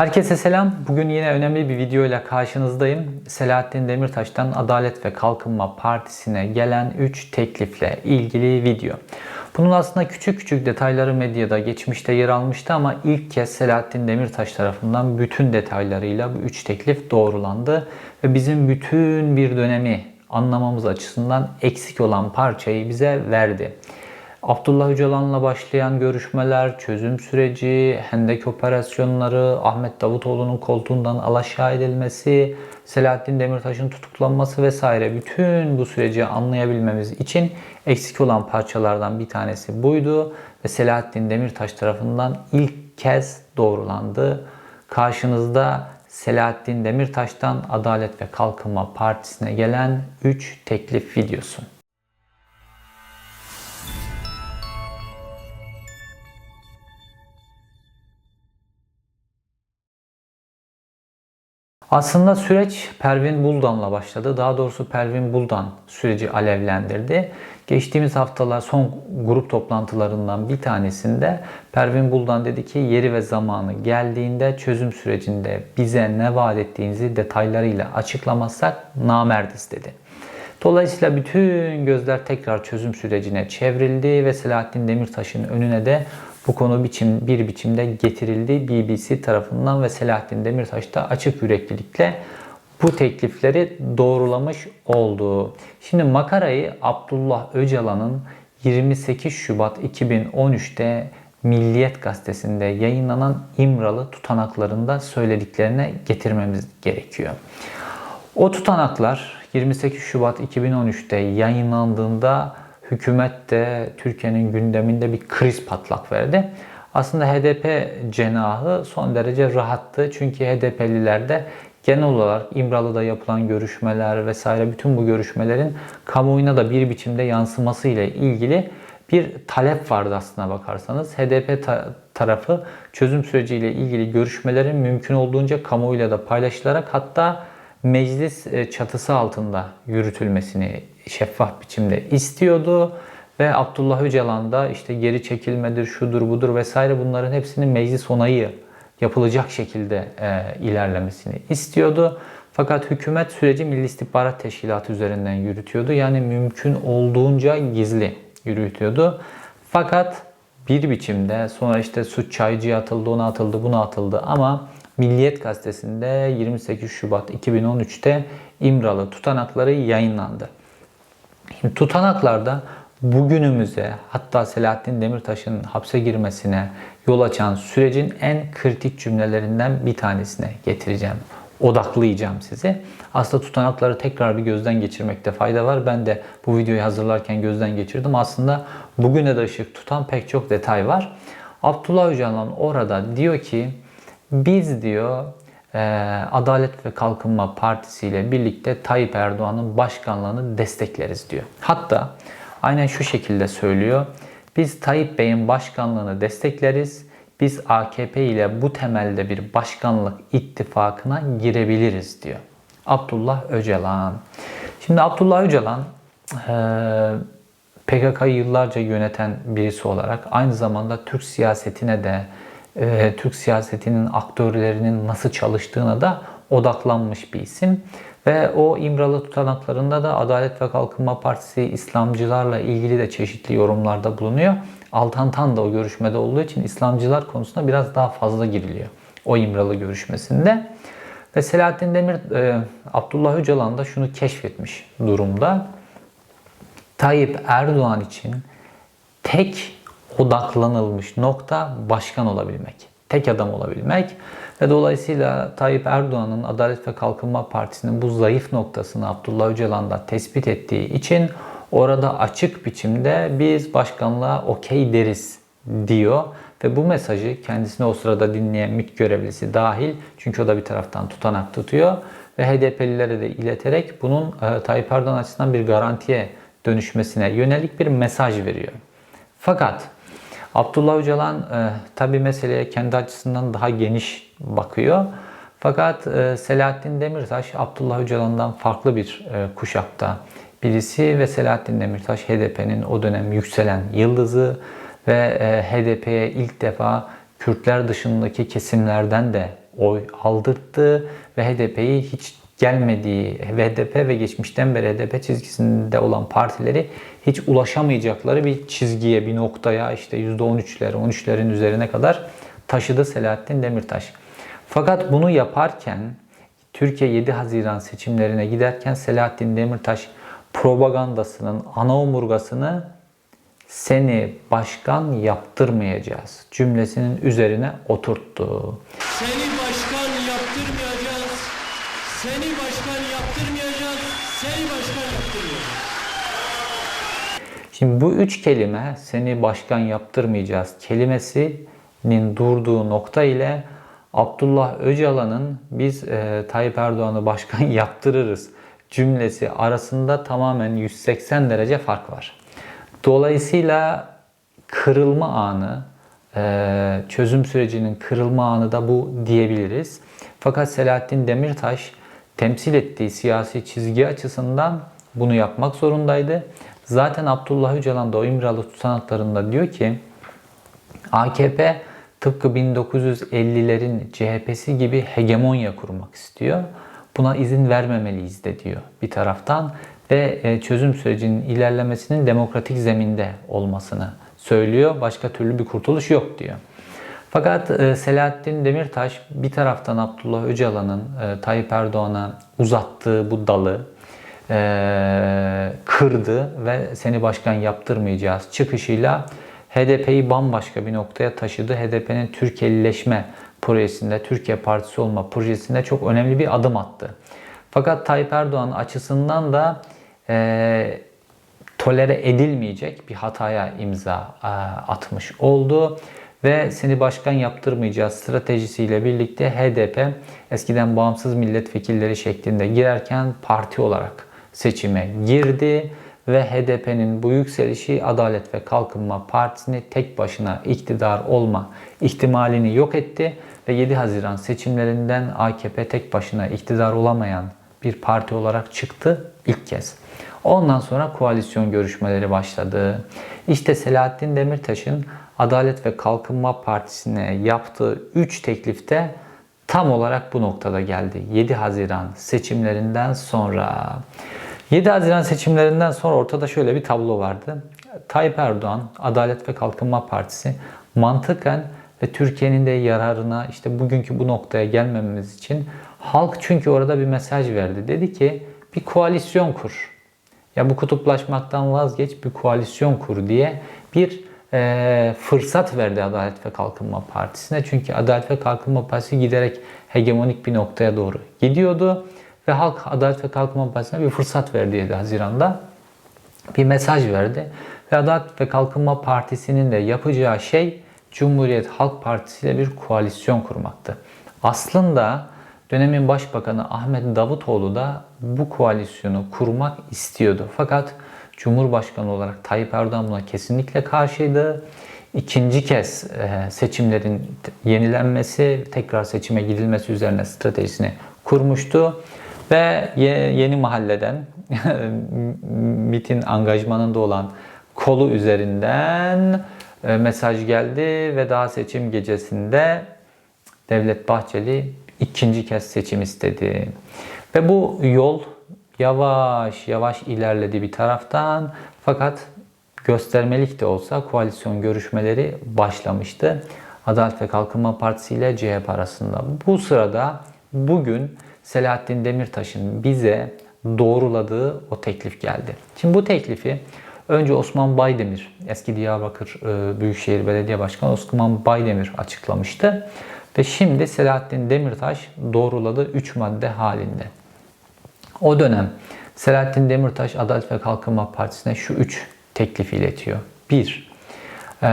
Herkese selam. Bugün yine önemli bir video ile karşınızdayım. Selahattin Demirtaş'tan Adalet ve Kalkınma Partisi'ne gelen 3 teklifle ilgili video. Bunun aslında küçük küçük detayları medyada geçmişte yer almıştı ama ilk kez Selahattin Demirtaş tarafından bütün detaylarıyla bu 3 teklif doğrulandı ve bizim bütün bir dönemi anlamamız açısından eksik olan parçayı bize verdi. Abdullah Öcalan'la başlayan görüşmeler, çözüm süreci, hendek operasyonları, Ahmet Davutoğlu'nun koltuğundan alaşağı edilmesi, Selahattin Demirtaş'ın tutuklanması vesaire bütün bu süreci anlayabilmemiz için eksik olan parçalardan bir tanesi buydu ve Selahattin Demirtaş tarafından ilk kez doğrulandı. Karşınızda Selahattin Demirtaş'tan Adalet ve Kalkınma Partisi'ne gelen 3 teklif videosu. Aslında süreç Pervin Buldan'la başladı. Daha doğrusu Pervin Buldan süreci alevlendirdi. Geçtiğimiz haftalar son grup toplantılarından bir tanesinde Pervin Buldan dedi ki yeri ve zamanı geldiğinde çözüm sürecinde bize ne vaat ettiğinizi detaylarıyla açıklamazsak namerdiz dedi. Dolayısıyla bütün gözler tekrar çözüm sürecine çevrildi ve Selahattin Demirtaş'ın önüne de bu konu biçim, bir biçimde getirildi BBC tarafından ve Selahattin Demirtaş da açık yüreklilikle bu teklifleri doğrulamış oldu. Şimdi makarayı Abdullah Öcalan'ın 28 Şubat 2013'te Milliyet gazetesinde yayınlanan İmralı tutanaklarında söylediklerine getirmemiz gerekiyor. O tutanaklar 28 Şubat 2013'te yayınlandığında hükümet de Türkiye'nin gündeminde bir kriz patlak verdi. Aslında HDP cenahı son derece rahattı. Çünkü HDP'liler de genel olarak İmralı'da yapılan görüşmeler vesaire bütün bu görüşmelerin kamuoyuna da bir biçimde yansıması ile ilgili bir talep vardı aslına bakarsanız. HDP ta- tarafı çözüm süreciyle ilgili görüşmelerin mümkün olduğunca kamuoyuyla da paylaşılarak hatta meclis e, çatısı altında yürütülmesini şeffaf biçimde istiyordu. Ve Abdullah Öcalan da işte geri çekilmedir, şudur budur vesaire bunların hepsinin meclis onayı yapılacak şekilde e, ilerlemesini istiyordu. Fakat hükümet süreci Milli İstihbarat Teşkilatı üzerinden yürütüyordu. Yani mümkün olduğunca gizli yürütüyordu. Fakat bir biçimde sonra işte suç çaycıya atıldı, ona atıldı, buna atıldı ama Milliyet gazetesinde 28 Şubat 2013'te İmralı tutanakları yayınlandı. Şimdi tutanaklarda bugünümüze hatta Selahattin Demirtaş'ın hapse girmesine yol açan sürecin en kritik cümlelerinden bir tanesine getireceğim. Odaklayacağım sizi. Aslında tutanakları tekrar bir gözden geçirmekte fayda var. Ben de bu videoyu hazırlarken gözden geçirdim. Aslında bugüne de ışık tutan pek çok detay var. Abdullah Öcalan orada diyor ki biz diyor Adalet ve Kalkınma Partisi ile birlikte Tayyip Erdoğan'ın başkanlığını destekleriz diyor. Hatta aynen şu şekilde söylüyor. Biz Tayyip Bey'in başkanlığını destekleriz. Biz AKP ile bu temelde bir başkanlık ittifakına girebiliriz diyor. Abdullah Öcalan. Şimdi Abdullah Öcalan e, PKK'yı yıllarca yöneten birisi olarak aynı zamanda Türk siyasetine de e, Türk siyasetinin aktörlerinin nasıl çalıştığına da odaklanmış bir isim. Ve o İmralı tutanaklarında da Adalet ve Kalkınma Partisi İslamcılarla ilgili de çeşitli yorumlarda bulunuyor. Altan Tan da o görüşmede olduğu için İslamcılar konusunda biraz daha fazla giriliyor. O İmralı görüşmesinde. Ve Selahattin Demir, e, Abdullah Öcalan da şunu keşfetmiş durumda. Tayyip Erdoğan için tek odaklanılmış nokta başkan olabilmek. Tek adam olabilmek ve dolayısıyla Tayyip Erdoğan'ın Adalet ve Kalkınma Partisi'nin bu zayıf noktasını Abdullah Öcalan da tespit ettiği için orada açık biçimde biz başkanlığa okey deriz diyor ve bu mesajı kendisine o sırada dinleyen MİT görevlisi dahil çünkü o da bir taraftan tutanak tutuyor ve HDP'lilere de ileterek bunun e, Tayyip Erdoğan açısından bir garantiye dönüşmesine yönelik bir mesaj veriyor. Fakat Abdullah Öcalan e, tabi meseleye kendi açısından daha geniş bakıyor. Fakat e, Selahattin Demirtaş Abdullah Öcalan'dan farklı bir e, kuşakta birisi ve Selahattin Demirtaş HDP'nin o dönem yükselen yıldızı ve e, HDP'ye ilk defa Kürtler dışındaki kesimlerden de oy aldırttı ve HDP'yi hiç gelmediği HDP ve geçmişten beri HDP çizgisinde olan partileri hiç ulaşamayacakları bir çizgiye, bir noktaya işte %13'ler, 13'lerin üzerine kadar taşıdı Selahattin Demirtaş. Fakat bunu yaparken Türkiye 7 Haziran seçimlerine giderken Selahattin Demirtaş propagandasının ana omurgasını seni başkan yaptırmayacağız cümlesinin üzerine oturttu. Seni. Seni başkan yaptırmayacağız. Seni başkan yaptırmayacağız. Şimdi bu üç kelime seni başkan yaptırmayacağız kelimesinin durduğu nokta ile Abdullah Öcalan'ın biz e, Tayyip Erdoğan'ı başkan yaptırırız cümlesi arasında tamamen 180 derece fark var. Dolayısıyla kırılma anı, e, çözüm sürecinin kırılma anı da bu diyebiliriz. Fakat Selahattin Demirtaş temsil ettiği siyasi çizgi açısından bunu yapmak zorundaydı. Zaten Abdullah Öcalan da o İmralı tutanaklarında diyor ki AKP tıpkı 1950'lerin CHP'si gibi hegemonya kurmak istiyor. Buna izin vermemeliyiz de diyor bir taraftan ve e, çözüm sürecinin ilerlemesinin demokratik zeminde olmasını söylüyor. Başka türlü bir kurtuluş yok diyor. Fakat e, Selahattin Demirtaş bir taraftan Abdullah Öcalan'ın e, Tayyip Erdoğan'a uzattığı bu dalı kırdı ve seni başkan yaptırmayacağız çıkışıyla HDP'yi bambaşka bir noktaya taşıdı. HDP'nin Türkiye'lileşme projesinde, Türkiye Partisi olma projesinde çok önemli bir adım attı. Fakat Tayyip Erdoğan açısından da e, tolere edilmeyecek bir hataya imza e, atmış oldu. Ve seni başkan yaptırmayacağız stratejisiyle birlikte HDP eskiden bağımsız milletvekilleri şeklinde girerken parti olarak seçime girdi ve HDP'nin bu yükselişi Adalet ve Kalkınma Partisi'ni tek başına iktidar olma ihtimalini yok etti ve 7 Haziran seçimlerinden AKP tek başına iktidar olamayan bir parti olarak çıktı ilk kez. Ondan sonra koalisyon görüşmeleri başladı. İşte Selahattin Demirtaş'ın Adalet ve Kalkınma Partisi'ne yaptığı 3 teklifte tam olarak bu noktada geldi. 7 Haziran seçimlerinden sonra. 7 Haziran seçimlerinden sonra ortada şöyle bir tablo vardı. Tayyip Erdoğan, Adalet ve Kalkınma Partisi mantıken ve Türkiye'nin de yararına işte bugünkü bu noktaya gelmememiz için halk çünkü orada bir mesaj verdi. Dedi ki bir koalisyon kur. Ya bu kutuplaşmaktan vazgeç bir koalisyon kur diye bir e, fırsat verdi Adalet ve Kalkınma Partisi'ne. Çünkü Adalet ve Kalkınma Partisi giderek hegemonik bir noktaya doğru gidiyordu. Ve halk Adalet ve Kalkınma Partisi'ne bir fırsat verdi 7 Haziran'da. Bir mesaj verdi. Ve Adalet ve Kalkınma Partisi'nin de yapacağı şey Cumhuriyet Halk Partisi ile bir koalisyon kurmaktı. Aslında dönemin başbakanı Ahmet Davutoğlu da bu koalisyonu kurmak istiyordu. Fakat Cumhurbaşkanı olarak Tayyip Erdoğan buna kesinlikle karşıydı. İkinci kez e, seçimlerin yenilenmesi, tekrar seçime gidilmesi üzerine stratejisini kurmuştu. Ve yeni mahalleden MIT'in angajmanında olan kolu üzerinden e, mesaj geldi ve daha seçim gecesinde Devlet Bahçeli ikinci kez seçim istedi. Ve bu yol yavaş yavaş ilerledi bir taraftan fakat göstermelik de olsa koalisyon görüşmeleri başlamıştı. Adalet ve Kalkınma Partisi ile CHP arasında. Bu sırada bugün Selahattin Demirtaş'ın bize doğruladığı o teklif geldi. Şimdi bu teklifi önce Osman Baydemir, eski Diyarbakır e, Büyükşehir Belediye Başkanı Osman Baydemir açıklamıştı. Ve şimdi Selahattin Demirtaş doğruladı 3 madde halinde. O dönem Selahattin Demirtaş Adalet ve Kalkınma Partisi'ne şu 3 teklifi iletiyor. 1. E,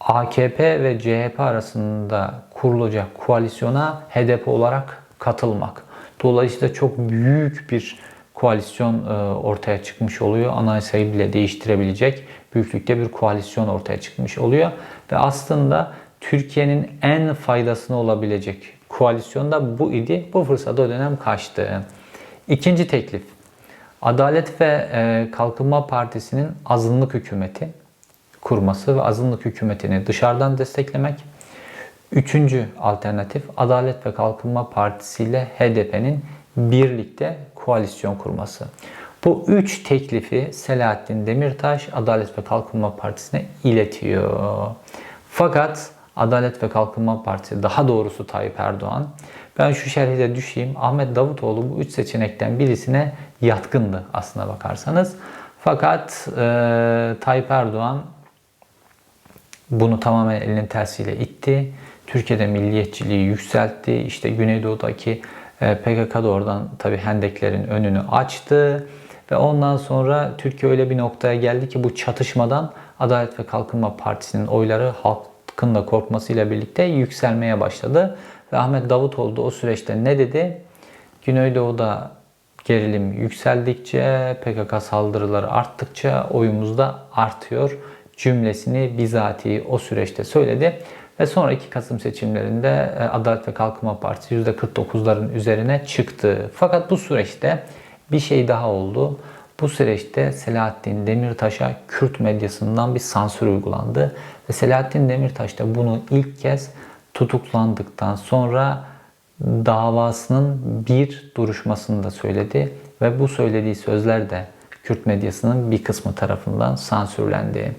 AKP ve CHP arasında kurulacak koalisyona HDP olarak katılmak. Dolayısıyla çok büyük bir koalisyon e, ortaya çıkmış oluyor. Anayasayı bile değiştirebilecek büyüklükte bir koalisyon ortaya çıkmış oluyor. Ve aslında Türkiye'nin en faydasına olabilecek koalisyon da bu idi. Bu fırsata dönem kaçtı. İkinci teklif. Adalet ve e, Kalkınma Partisi'nin azınlık hükümeti kurması ve azınlık hükümetini dışarıdan desteklemek. Üçüncü alternatif Adalet ve Kalkınma Partisi ile HDP'nin birlikte koalisyon kurması. Bu üç teklifi Selahattin Demirtaş Adalet ve Kalkınma Partisi'ne iletiyor. Fakat Adalet ve Kalkınma Partisi daha doğrusu Tayyip Erdoğan ben şu şerhi de düşeyim. Ahmet Davutoğlu bu üç seçenekten birisine yatkındı aslına bakarsanız. Fakat e, Tayyip Erdoğan bunu tamamen elinin tersiyle itti. Türkiye'de milliyetçiliği yükseltti. İşte Güneydoğu'daki e, PKK da oradan tabi hendeklerin önünü açtı. Ve ondan sonra Türkiye öyle bir noktaya geldi ki bu çatışmadan Adalet ve Kalkınma Partisi'nin oyları halkın da korkmasıyla birlikte yükselmeye başladı. Ve Ahmet Davutoğlu da o süreçte ne dedi? Güneydoğu'da gerilim yükseldikçe, PKK saldırıları arttıkça oyumuz da artıyor cümlesini bizatihi o süreçte söyledi. Ve sonraki Kasım seçimlerinde e, Adalet ve Kalkınma Partisi %49'ların üzerine çıktı. Fakat bu süreçte bir şey daha oldu. Bu süreçte Selahattin Demirtaş'a Kürt medyasından bir sansür uygulandı. Ve Selahattin Demirtaş da bunu ilk kez tutuklandıktan sonra davasının bir duruşmasında söyledi. Ve bu söylediği sözler de Kürt medyasının bir kısmı tarafından sansürlendi.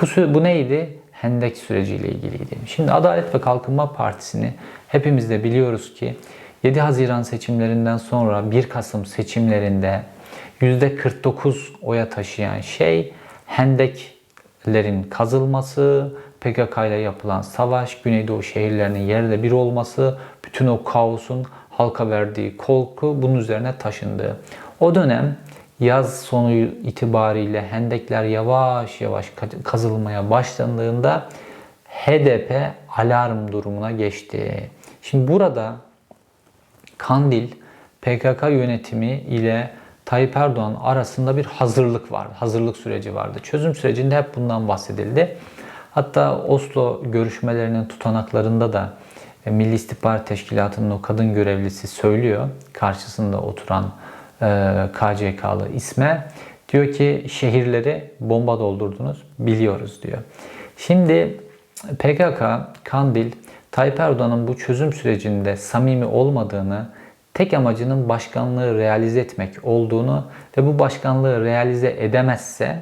Bu, bu neydi? Hendek süreciyle ilgiliydi. Şimdi Adalet ve Kalkınma Partisi'ni hepimiz de biliyoruz ki 7 Haziran seçimlerinden sonra 1 Kasım seçimlerinde %49 oya taşıyan şey hendeklerin kazılması, PKK ile yapılan savaş, Güneydoğu şehirlerinin yerle bir olması, bütün o kaosun halka verdiği korku bunun üzerine taşındı. O dönem yaz sonu itibariyle hendekler yavaş yavaş kazılmaya başlandığında HDP alarm durumuna geçti. Şimdi burada Kandil PKK yönetimi ile Tayyip Erdoğan arasında bir hazırlık vardı. Hazırlık süreci vardı. Çözüm sürecinde hep bundan bahsedildi. Hatta Oslo görüşmelerinin tutanaklarında da e, Milli İstihbarat Teşkilatı'nın o kadın görevlisi söylüyor. Karşısında oturan e, KCK'lı isme. Diyor ki şehirleri bomba doldurdunuz biliyoruz diyor. Şimdi PKK, Kandil, Tayyip Erdoğan'ın bu çözüm sürecinde samimi olmadığını, tek amacının başkanlığı realize etmek olduğunu ve bu başkanlığı realize edemezse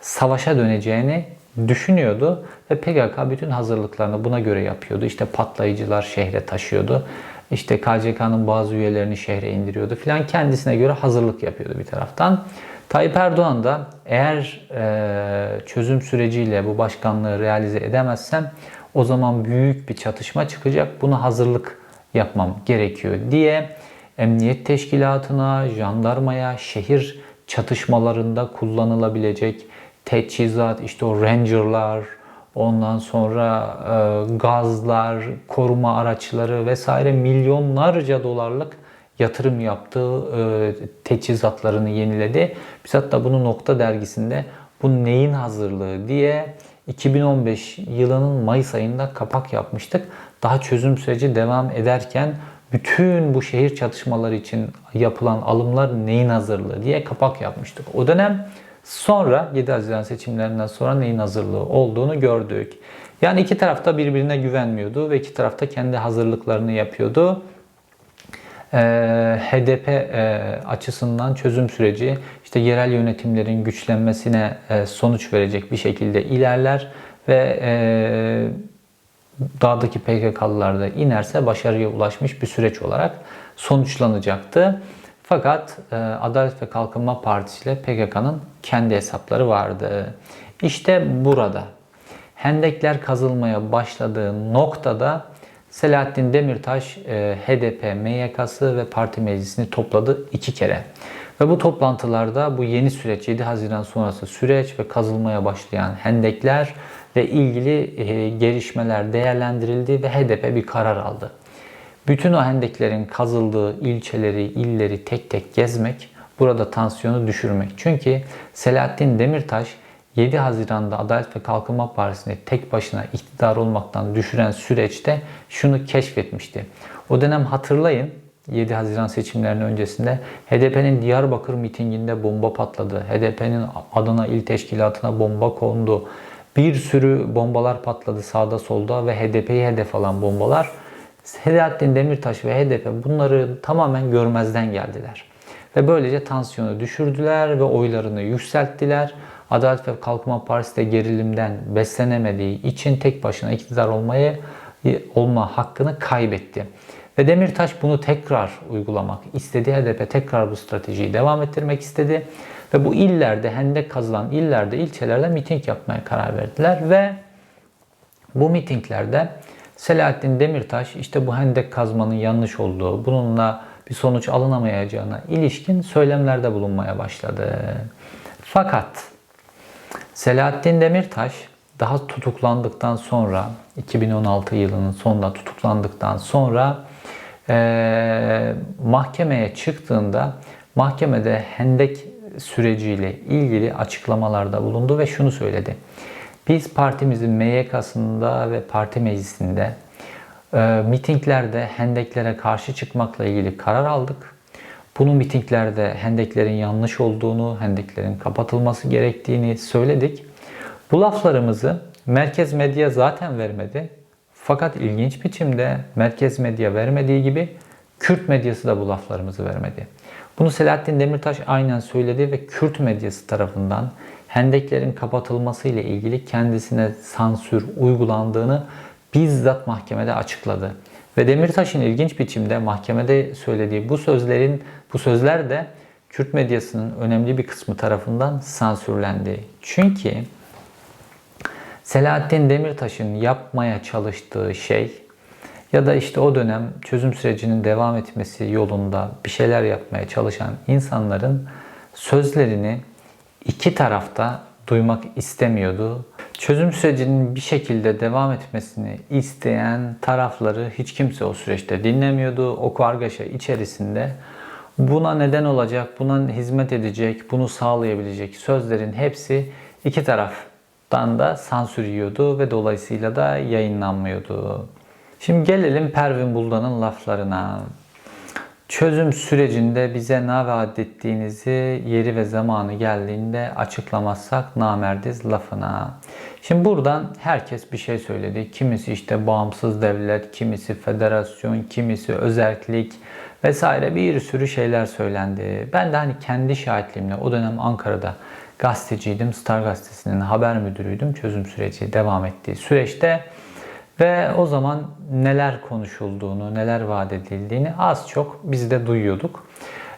savaşa döneceğini düşünüyordu ve PKK bütün hazırlıklarını buna göre yapıyordu. İşte patlayıcılar şehre taşıyordu. İşte KCK'nın bazı üyelerini şehre indiriyordu filan kendisine göre hazırlık yapıyordu bir taraftan. Tayyip Erdoğan da eğer e, çözüm süreciyle bu başkanlığı realize edemezsem o zaman büyük bir çatışma çıkacak. Buna hazırlık yapmam gerekiyor diye emniyet teşkilatına, jandarmaya, şehir çatışmalarında kullanılabilecek teçhizat, işte o rangerlar, ondan sonra e, gazlar, koruma araçları vesaire milyonlarca dolarlık yatırım yaptığı e, teçhizatlarını yeniledi. Biz hatta bunu Nokta dergisinde bu neyin hazırlığı diye 2015 yılının Mayıs ayında kapak yapmıştık. Daha çözüm süreci devam ederken bütün bu şehir çatışmaları için yapılan alımlar neyin hazırlığı diye kapak yapmıştık. O dönem sonra 7 Haziran seçimlerinden sonra neyin hazırlığı olduğunu gördük. Yani iki tarafta birbirine güvenmiyordu ve iki tarafta kendi hazırlıklarını yapıyordu. Ee, HDP e, açısından çözüm süreci işte yerel yönetimlerin güçlenmesine e, sonuç verecek bir şekilde ilerler ve e, dağdaki PKK'lılar da inerse başarıya ulaşmış bir süreç olarak sonuçlanacaktı. Fakat e, Adalet ve Kalkınma Partisi ile PKK'nın kendi hesapları vardı. İşte burada hendekler kazılmaya başladığı noktada Selahattin Demirtaş e, HDP MYK'sı ve parti meclisini topladı iki kere. Ve bu toplantılarda bu yeni süreç 7 Haziran sonrası süreç ve kazılmaya başlayan hendekler ve ilgili e, gelişmeler değerlendirildi ve HDP bir karar aldı. Bütün o hendeklerin kazıldığı ilçeleri, illeri tek tek gezmek, burada tansiyonu düşürmek. Çünkü Selahattin Demirtaş 7 Haziran'da Adalet ve Kalkınma Partisi'ni tek başına iktidar olmaktan düşüren süreçte şunu keşfetmişti. O dönem hatırlayın 7 Haziran seçimlerinin öncesinde HDP'nin Diyarbakır mitinginde bomba patladı. HDP'nin Adana İl Teşkilatı'na bomba kondu. Bir sürü bombalar patladı sağda solda ve HDP'yi hedef alan bombalar. Selahattin Demirtaş ve HDP bunları tamamen görmezden geldiler. Ve böylece tansiyonu düşürdüler ve oylarını yükselttiler. Adalet ve Kalkınma Partisi de gerilimden beslenemediği için tek başına iktidar olmayı olma hakkını kaybetti. Ve Demirtaş bunu tekrar uygulamak istedi. HDP tekrar bu stratejiyi devam ettirmek istedi. Ve bu illerde, hendek kazılan illerde, ilçelerde miting yapmaya karar verdiler. Ve bu mitinglerde Selahattin Demirtaş işte bu hendek kazmanın yanlış olduğu, bununla bir sonuç alınamayacağına ilişkin söylemlerde bulunmaya başladı. Fakat Selahattin Demirtaş daha tutuklandıktan sonra 2016 yılının sonunda tutuklandıktan sonra eee, mahkemeye çıktığında mahkemede hendek süreciyle ilgili açıklamalarda bulundu ve şunu söyledi. Biz partimizin MYK'sında ve parti meclisinde e, mitinglerde hendeklere karşı çıkmakla ilgili karar aldık. Bunu mitinglerde hendeklerin yanlış olduğunu, hendeklerin kapatılması gerektiğini söyledik. Bu laflarımızı merkez medya zaten vermedi. Fakat ilginç biçimde merkez medya vermediği gibi Kürt medyası da bu laflarımızı vermedi. Bunu Selahattin Demirtaş aynen söyledi ve Kürt medyası tarafından hendeklerin kapatılması ile ilgili kendisine sansür uygulandığını bizzat mahkemede açıkladı. Ve Demirtaş'ın ilginç biçimde mahkemede söylediği bu sözlerin bu sözler de Kürt medyasının önemli bir kısmı tarafından sansürlendi. Çünkü Selahattin Demirtaş'ın yapmaya çalıştığı şey ya da işte o dönem çözüm sürecinin devam etmesi yolunda bir şeyler yapmaya çalışan insanların sözlerini iki tarafta duymak istemiyordu. Çözüm sürecinin bir şekilde devam etmesini isteyen tarafları hiç kimse o süreçte dinlemiyordu. O kargaşa içerisinde buna neden olacak, buna hizmet edecek, bunu sağlayabilecek sözlerin hepsi iki taraftan da sansür yiyordu ve dolayısıyla da yayınlanmıyordu. Şimdi gelelim Pervin Buldan'ın laflarına. Çözüm sürecinde bize ne vaat ettiğinizi yeri ve zamanı geldiğinde açıklamazsak namerdiz lafına. Şimdi buradan herkes bir şey söyledi. Kimisi işte bağımsız devlet, kimisi federasyon, kimisi özellik vesaire bir sürü şeyler söylendi. Ben de hani kendi şahitliğimle o dönem Ankara'da gazeteciydim. Star Gazetesi'nin haber müdürüydüm. Çözüm süreci devam ettiği süreçte ve o zaman neler konuşulduğunu, neler vaat edildiğini az çok biz de duyuyorduk.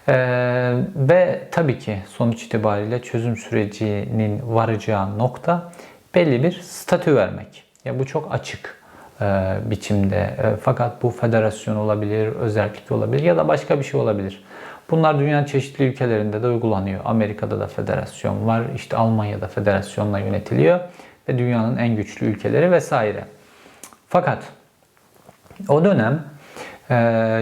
Ee, ve tabii ki sonuç itibariyle çözüm sürecinin varacağı nokta belli bir statü vermek. Ya bu çok açık e, biçimde. E, fakat bu federasyon olabilir, özellik olabilir ya da başka bir şey olabilir. Bunlar dünyanın çeşitli ülkelerinde de uygulanıyor. Amerika'da da federasyon var, işte Almanya'da federasyonla yönetiliyor ve dünyanın en güçlü ülkeleri vesaire. Fakat o dönem e,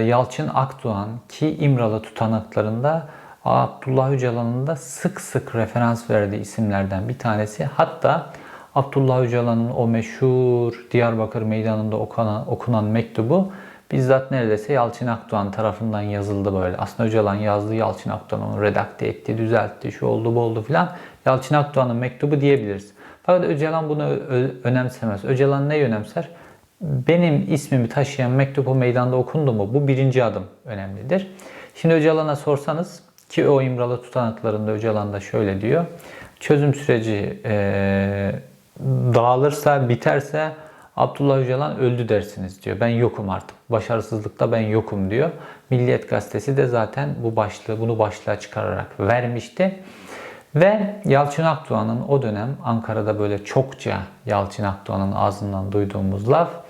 Yalçın Akdoğan ki İmralı tutanaklarında Abdullah Öcalan'ın da sık sık referans verdiği isimlerden bir tanesi. Hatta Abdullah Öcalan'ın o meşhur Diyarbakır Meydanı'nda okunan, okunan mektubu bizzat neredeyse Yalçın Akdoğan tarafından yazıldı böyle. Aslında Öcalan yazdı, Yalçın Akdoğan onu redakte etti, düzeltti, şu oldu bu oldu filan. Yalçın Akdoğan'ın mektubu diyebiliriz. Fakat Öcalan bunu önemsemez. Öcalan neyi önemser? Benim ismimi taşıyan mektup meydanda okundu mu? Bu birinci adım önemlidir. Şimdi Öcalan'a sorsanız ki o İmralı tutanaklarında Öcalan da şöyle diyor. Çözüm süreci e, dağılırsa, biterse Abdullah Öcalan öldü dersiniz diyor. Ben yokum artık. Başarısızlıkta ben yokum diyor. Milliyet gazetesi de zaten bu başlığı, bunu başlığa çıkararak vermişti. Ve Yalçın Akdoğan'ın o dönem Ankara'da böyle çokça Yalçın Akdoğan'ın ağzından duyduğumuz laf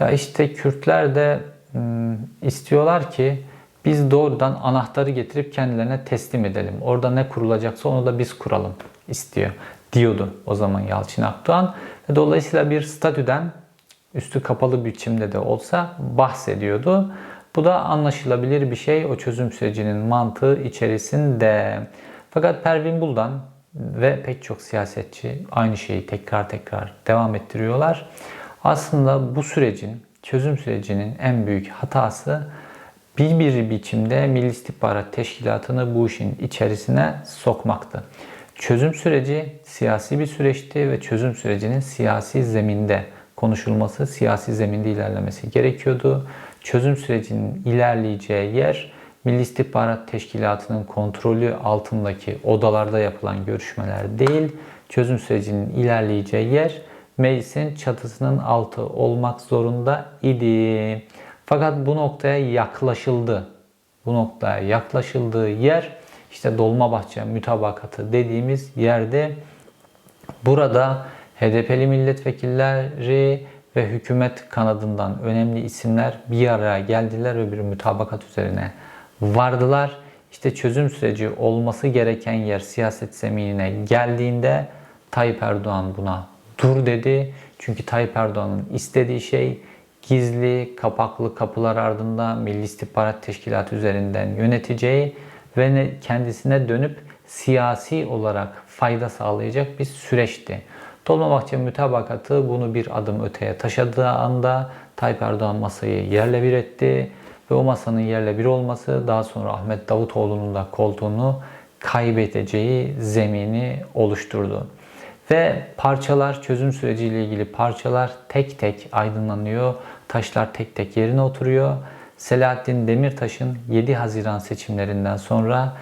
ya işte Kürtler de istiyorlar ki biz doğrudan anahtarı getirip kendilerine teslim edelim. Orada ne kurulacaksa onu da biz kuralım istiyor diyordu o zaman Yalçın Akdoğan. Dolayısıyla bir statüden üstü kapalı biçimde de olsa bahsediyordu. Bu da anlaşılabilir bir şey o çözüm sürecinin mantığı içerisinde. Fakat Pervin Buldan ve pek çok siyasetçi aynı şeyi tekrar tekrar devam ettiriyorlar. Aslında bu sürecin, çözüm sürecinin en büyük hatası bir bir biçimde Milli İstihbarat Teşkilatı'nı bu işin içerisine sokmaktı. Çözüm süreci siyasi bir süreçti ve çözüm sürecinin siyasi zeminde konuşulması, siyasi zeminde ilerlemesi gerekiyordu. Çözüm sürecinin ilerleyeceği yer Milli İstihbarat Teşkilatı'nın kontrolü altındaki odalarda yapılan görüşmeler değil, çözüm sürecinin ilerleyeceği yer meclisin çatısının altı olmak zorunda idi. Fakat bu noktaya yaklaşıldı. Bu noktaya yaklaşıldığı yer işte Dolmabahçe mütabakatı dediğimiz yerde burada HDP'li milletvekilleri ve hükümet kanadından önemli isimler bir araya geldiler ve bir mütabakat üzerine vardılar. İşte çözüm süreci olması gereken yer siyaset zeminine geldiğinde Tayyip Erdoğan buna dur dedi. Çünkü Tayyip Erdoğan'ın istediği şey gizli, kapaklı kapılar ardında Milli İstihbarat Teşkilatı üzerinden yöneteceği ve ne- kendisine dönüp siyasi olarak fayda sağlayacak bir süreçti. Dolmabahçe mütabakatı bunu bir adım öteye taşıdığı anda Tayyip Erdoğan masayı yerle bir etti ve o masanın yerle bir olması daha sonra Ahmet Davutoğlu'nun da koltuğunu kaybedeceği zemini oluşturdu. Ve parçalar, çözüm süreciyle ilgili parçalar tek tek aydınlanıyor. Taşlar tek tek yerine oturuyor. Selahattin Demirtaş'ın 7 Haziran seçimlerinden sonra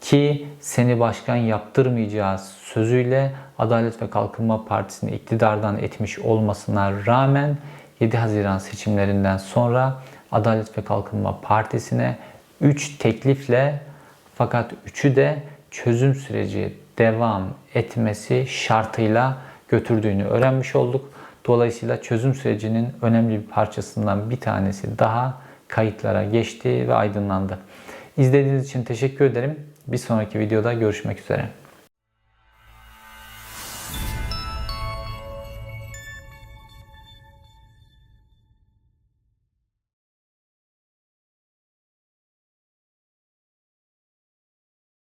ki seni başkan yaptırmayacağız sözüyle Adalet ve Kalkınma Partisi'ni iktidardan etmiş olmasına rağmen 7 Haziran seçimlerinden sonra Adalet ve Kalkınma Partisi'ne 3 teklifle fakat üçü de çözüm süreci devam etmesi şartıyla götürdüğünü öğrenmiş olduk. Dolayısıyla çözüm sürecinin önemli bir parçasından bir tanesi daha kayıtlara geçti ve aydınlandı. İzlediğiniz için teşekkür ederim. Bir sonraki videoda görüşmek üzere.